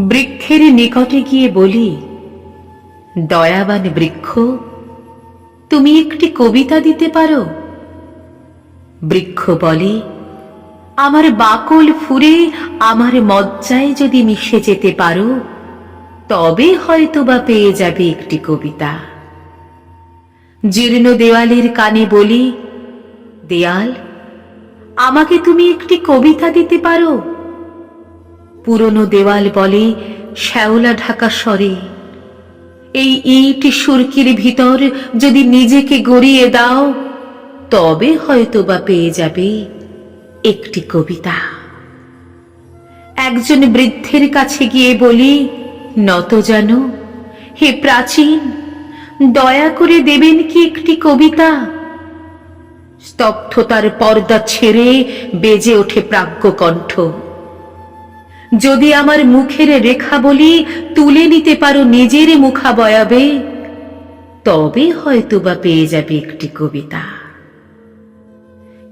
বৃক্ষের নিকটে গিয়ে বলি, দয়াবান বৃক্ষ, তুমি একটি কবিতা দিতে পারো? বৃক্ষ বলে, আমার বাকল ফুরে আমার মজ্জায় যদি মিশে যেতে পারো, তবে হয়তো বা পেয়ে যাবে একটি কবিতা। জীর্ণ দেওয়ালের কানে বলি, দেয়াল, আমাকে তুমি একটি কবিতা দিতে পারো? পুরনো দেওয়াল বলে শ্যাওলা ঢাকা স্বরে এই ইট সুরকির ভিতর যদি নিজেকে গড়িয়ে দাও, তবে হয়তো বা পেয়ে যাবে একটি কবিতা। একজন বৃদ্ধের কাছে গিয়ে বলি, নত জানো, হে প্রাচীন, দয়া করে দেবেন কি একটি কবিতা? স্তব্ধতার পর্দা ছেড়ে বেজে ওঠে প্রাজ্ঞ কণ্ঠ যদি আমার মুখের রেখা বলি, তুলে নিতে পারো নিজের মুখা বয়াবে তবে হয়তো বা পেয়ে যাবে একটি কবিতা।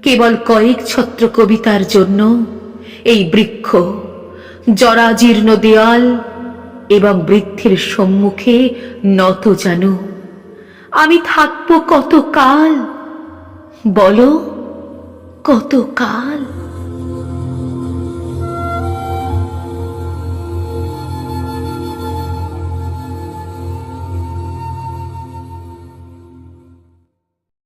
কেবল কয়েক ছত্র কবিতার জন্য এই বৃক্ষ, জরাজীর্ণ দেয়াল এবং বৃদ্ধের সম্মুখে নত জানো আমি থাকব কত কাল বলো কত কাল